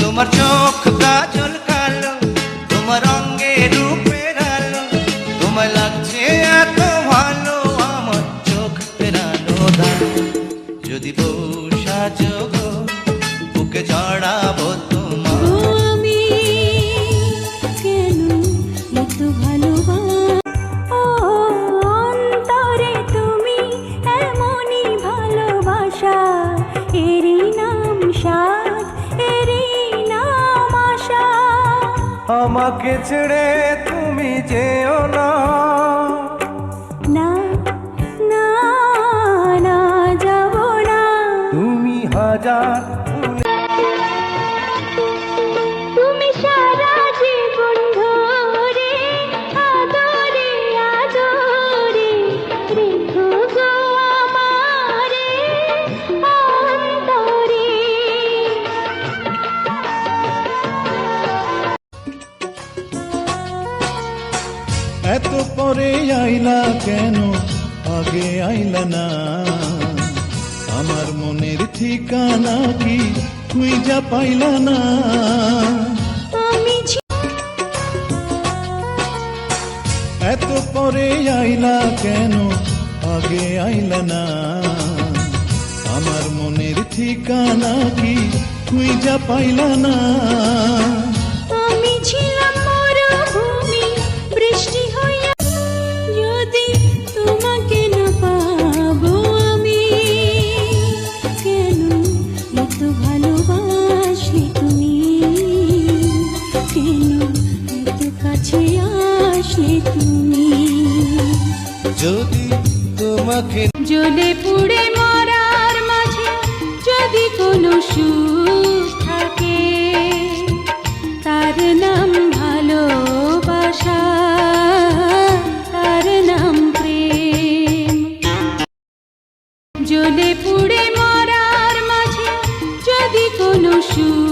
তোমার চোখ কাজল কালো, তোমার অঙ্গে রূপের আলো তোমার লাগছে এত ভালো, আমার চোখ ফেরানো যদি বউ সাজো বুকে জড়াবো আমাকে ছেড়ে তুমি যেও না। আইলা কেন? আগে আইলা না। আমার মনের ঠিকানা কি তুই যা পাইলা না। এত পরে আইলা কেন? আগে আইলা না। আমার মনের ঠিকানা কি তুই যা পাইলা না। যদি তোমাকে পুড়ে মরার মাঝে যদি কোনো সুখ থাকে, তার নাম ভালোবাসা, তার নাম প্রেম। জ্বলে পুড়ে মরার মাঝে যদি কোনো সুখ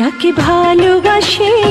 যাকে ভালোবাসে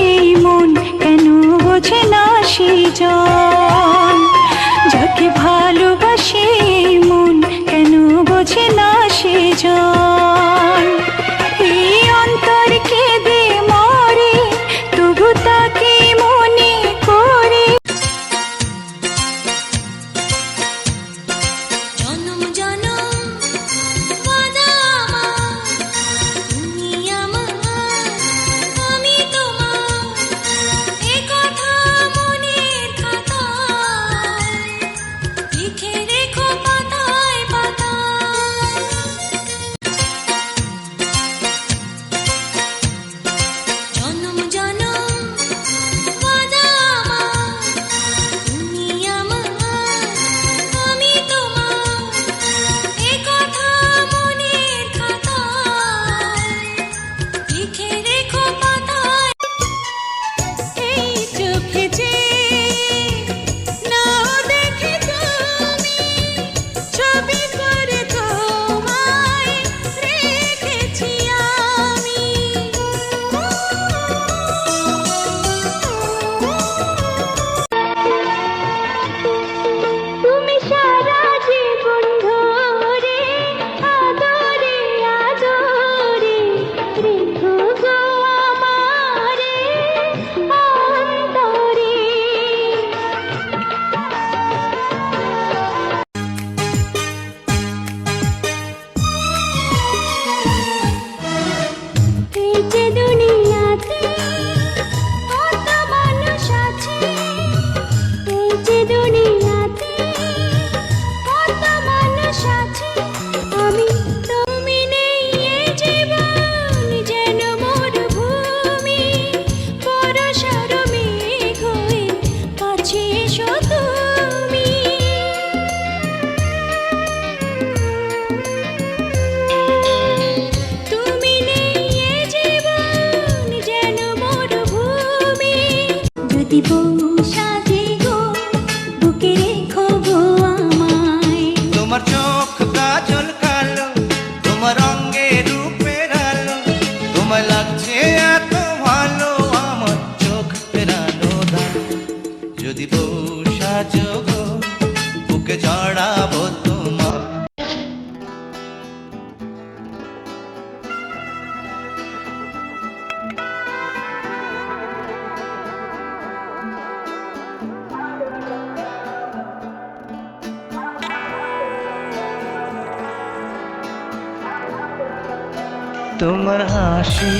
তোমার হাসি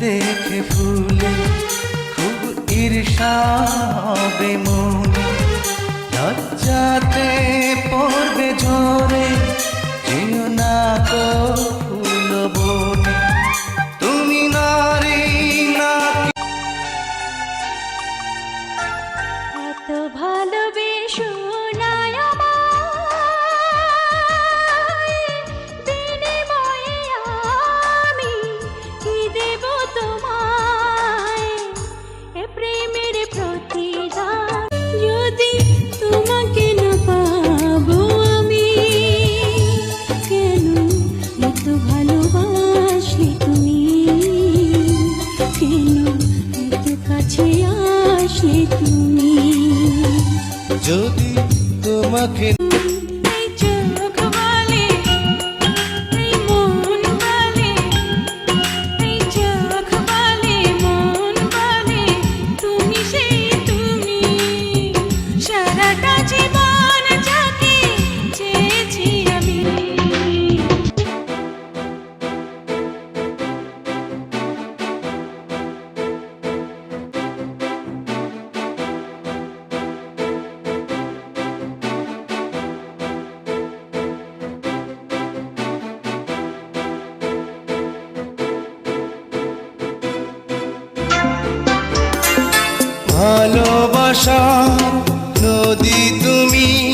দেখে ফুলে খুব ঈর্ষা হবে মনে। লজ্জাতে পড়বে ঝরে যেও না কো que ভালোবাসা নদী তুমি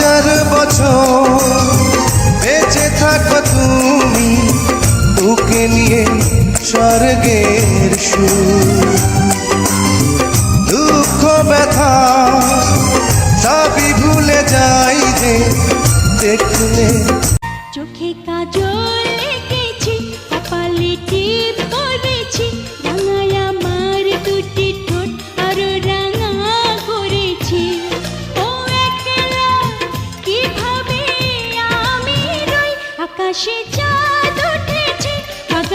মার্গের সুর।